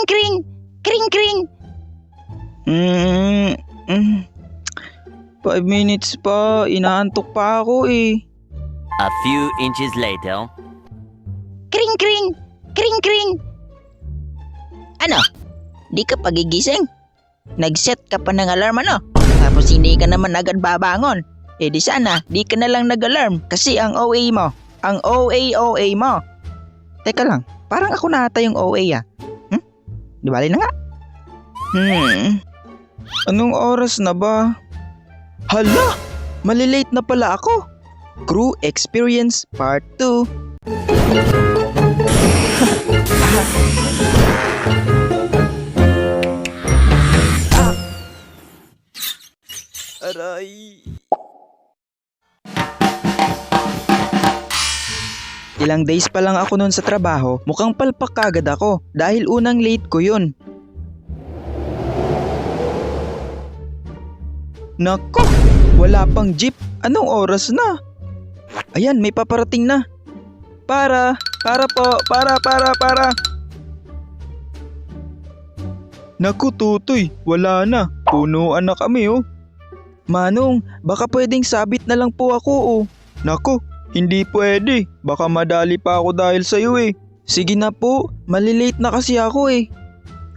Kring kring! Kring kring! Mm, mm. Five minutes pa. Inaantok pa ako eh. A few inches later. Kring kring! Kring kring! Ano? Di ka pagigising? Nag-set ka pa ng alarm ano? Tapos hindi ka naman agad babangon. Eh di sana, di ka na lang nag-alarm kasi ang OA mo. Ang OA-OA mo. Teka lang, parang ako na ata yung OA ah. Di bali na nga. Hmm. Anong oras na ba? Hala! Malilate na pala ako. Crew Experience Part 2. Aray! Ilang days pa lang ako noon sa trabaho, mukhang palpak kagad ako dahil unang late ko yun. Nako, wala pang jeep. Anong oras na? Ayan, may paparating na. Para, para po, para, para, para. Naku, tutoy, wala na. Punuan na kami, oh. Manong, baka pwedeng sabit na lang po ako, oh. Naku, hindi pwede. Baka madali pa ako dahil sa'yo, eh. Sige na po, malilate na kasi ako, eh.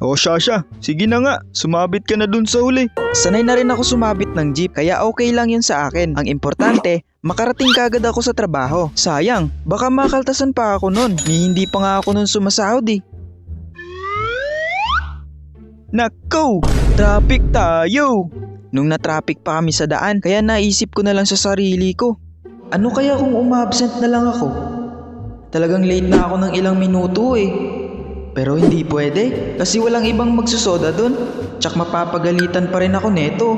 O Shasha, sige na nga, sumabit ka na dun sa huli. Sanay na rin ako sumabit ng jeep kaya okay lang yun sa akin. Ang importante, makarating kagad ako sa trabaho. Sayang, baka makaltasan pa ako nun. Ni hindi pa nga ako nun sumasahod eh. Nako, traffic tayo. Nung na-traffic pa kami sa daan, kaya naisip ko na lang sa sarili ko. Ano kaya kung umabsent na lang ako? Talagang late na ako ng ilang minuto eh. Pero hindi pwede kasi walang ibang magsusoda dun. Tsak mapapagalitan pa rin ako neto.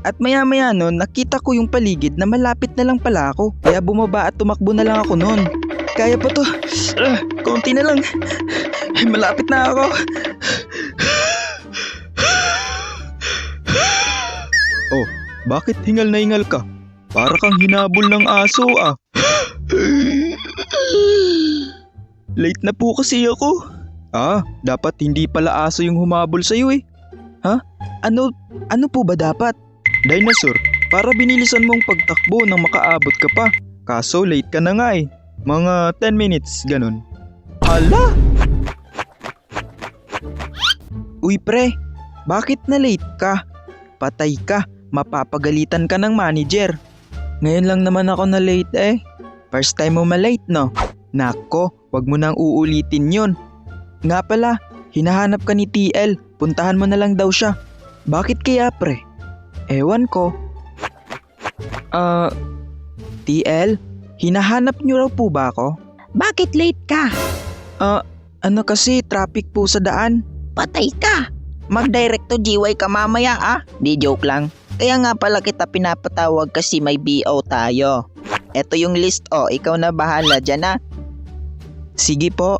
At maya maya nun, nakita ko yung paligid na malapit na lang pala ako. Kaya bumaba at tumakbo na lang ako nun. Kaya pa to. Ah, konti na lang. Ay, malapit na ako. oh, bakit hingal na hingal ka? Para kang hinabol ng aso ah. Late na po kasi ako. Ah, dapat hindi pala aso yung humabol sa'yo eh. Ha? Ano, ano po ba dapat? Dinosaur, para binilisan mong pagtakbo nang makaabot ka pa. Kaso late ka na nga eh. Mga 10 minutes, ganun. Hala! Uy pre, bakit na late ka? Patay ka, mapapagalitan ka ng manager. Ngayon lang naman ako na late eh. First time mo malate no? Nako, wag mo nang uulitin yon. Nga pala, hinahanap ka ni TL. Puntahan mo na lang daw siya. Bakit kaya pre? Ewan ko. Ah, TL, hinahanap niyo raw po ba ako? Bakit late ka? Ah, ano kasi traffic po sa daan. Patay ka! Mag-direct to GY ka mamaya ah. Di joke lang. Kaya nga pala kita pinapatawag kasi may BO tayo. Ito yung list oh, ikaw na bahala dyan ah. Sige po.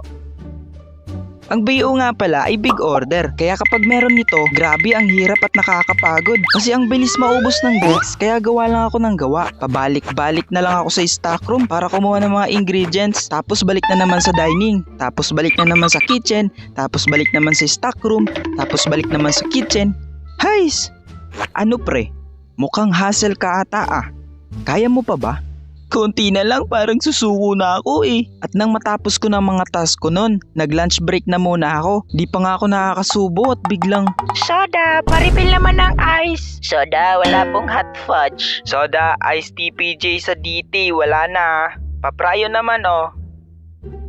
Ang BO nga pala ay big order, kaya kapag meron nito, grabe ang hirap at nakakapagod. Kasi ang bilis maubos ng goods, kaya gawa lang ako ng gawa. Pabalik-balik na lang ako sa stock room para kumuha ng mga ingredients, tapos balik na naman sa dining, tapos balik na naman sa kitchen, tapos balik naman sa stock room, tapos balik naman sa kitchen. Hays! Ano pre? Mukhang hassle ka ata ah. Kaya mo pa ba? Konti na lang, parang susuko na ako eh. At nang matapos ko ng mga task ko nun, nag-lunch break na muna ako. Di pa nga ako nakakasubo at biglang, Soda, parifill naman ng ice. Soda, wala pong hot fudge. Soda, iced TPJ sa DT, wala na. Paprayo naman oh.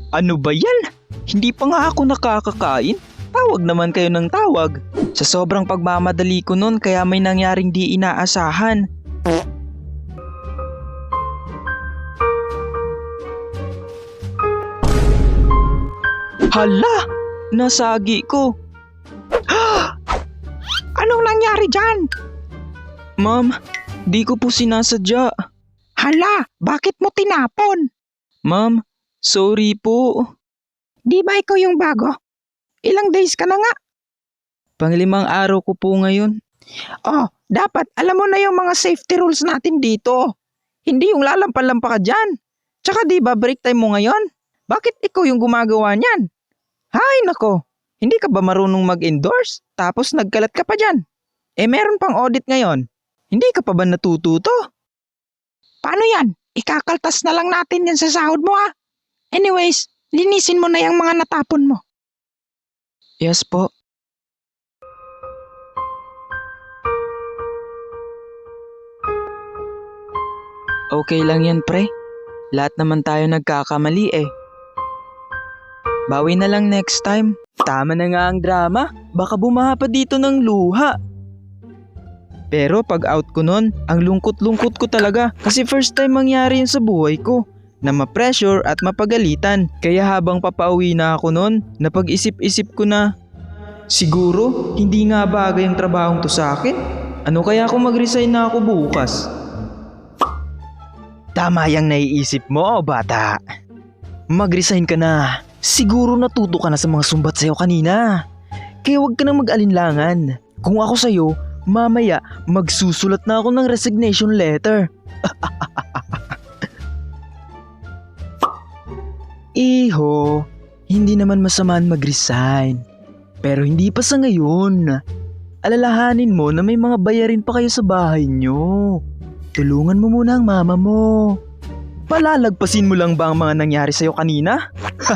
Ano ba yan? Hindi pa nga ako nakakakain. Tawag naman kayo ng tawag. Sa sobrang pagmamadali ko nun kaya may nangyaring di inaasahan. Hala! Nasagi ko. Anong nangyari dyan? Ma'am, di ko po sinasadya. Hala, bakit mo tinapon? Ma'am, sorry po. Di ba ikaw yung bago? Ilang days ka na nga. Panglimang araw ko po ngayon. Oh, dapat alam mo na yung mga safety rules natin dito. Hindi yung lalampa-lampa ka dyan. Tsaka di ba break time mo ngayon? Bakit ikaw yung gumagawa niyan? Hay nako, hindi ka ba marunong mag-endorse? Tapos nagkalat ka pa dyan. Eh meron pang audit ngayon. Hindi ka pa ba natututo? Paano yan? Ikakaltas na lang natin yan sa sahod mo ah. Anyways, linisin mo na yung mga natapon mo. Yes po. Okay lang yan pre. Lahat naman tayo nagkakamali eh. Bawi na lang next time. Tama na nga ang drama. Baka bumaha pa dito ng luha. Pero pag out ko nun, ang lungkot-lungkot ko talaga kasi first time mangyari yun sa buhay ko na ma-pressure at mapagalitan. Kaya habang papauwi na ako nun, napag-isip-isip ko na, siguro hindi nga bagay ang trabahong to sa akin. Ano kaya kung mag-resign na ako bukas? Tama yung naiisip mo, bata. Mag-resign ka na. Siguro natuto ka na sa mga sumbat sa'yo kanina. Kaya huwag ka nang mag-alinlangan. Kung ako sa'yo, mamaya magsusulat na ako ng resignation letter. Iho, hindi naman masamaan mag-resign. Pero hindi pa sa ngayon. Alalahanin mo na may mga bayarin pa kayo sa bahay nyo. Tulungan mo muna ang mama mo. Palalagpasin mo lang ba ang mga nangyari sa'yo kanina?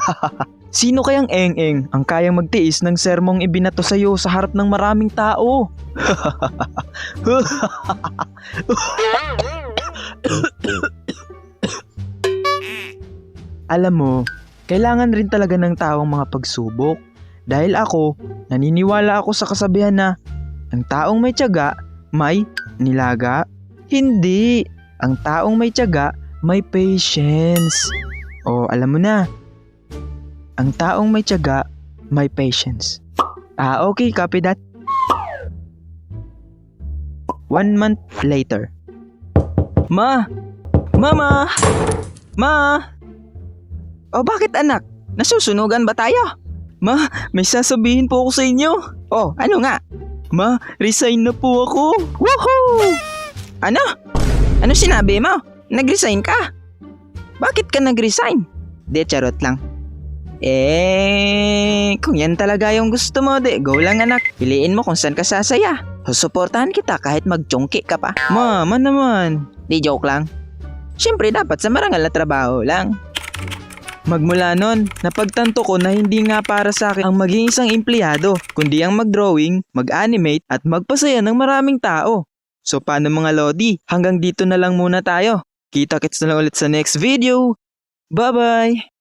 Sino kayang eng-eng ang kayang magtiis ng sermong ibinato sa'yo sa harap ng maraming tao? Alam mo, kailangan rin talaga ng taong mga pagsubok. Dahil ako, naniniwala ako sa kasabihan na ang taong may tiyaga, may nilaga. Hindi, ang taong may tiyaga, may patience. O alam mo na, ang taong may tiyaga, may patience. Ah, okay, copy that. One month later. Ma! Mama! Ma! O bakit anak? Nasusunugan ba tayo? Ma, may sasabihin po ako sa inyo. Oh, ano nga? Ma, resign na po ako. Woohoo! Ano? Ano sinabi mo? Nag-resign ka? Bakit ka nag-resign? De, charot lang. Eh, kung yan talaga yung gusto mo, de, go lang anak. Piliin mo kung saan ka sasaya. Susuportahan kita kahit magchongki ka pa. Mama naman. Di joke lang. Siyempre dapat sa marangal na trabaho lang. Magmula nun, napagtanto ko na hindi nga para sa akin ang maging isang empleyado, kundi ang mag-drawing, mag-animate at magpasaya ng maraming tao. So paano mga Lodi, hanggang dito na lang muna tayo. Kita-kits na lang ulit sa next video. Bye-bye!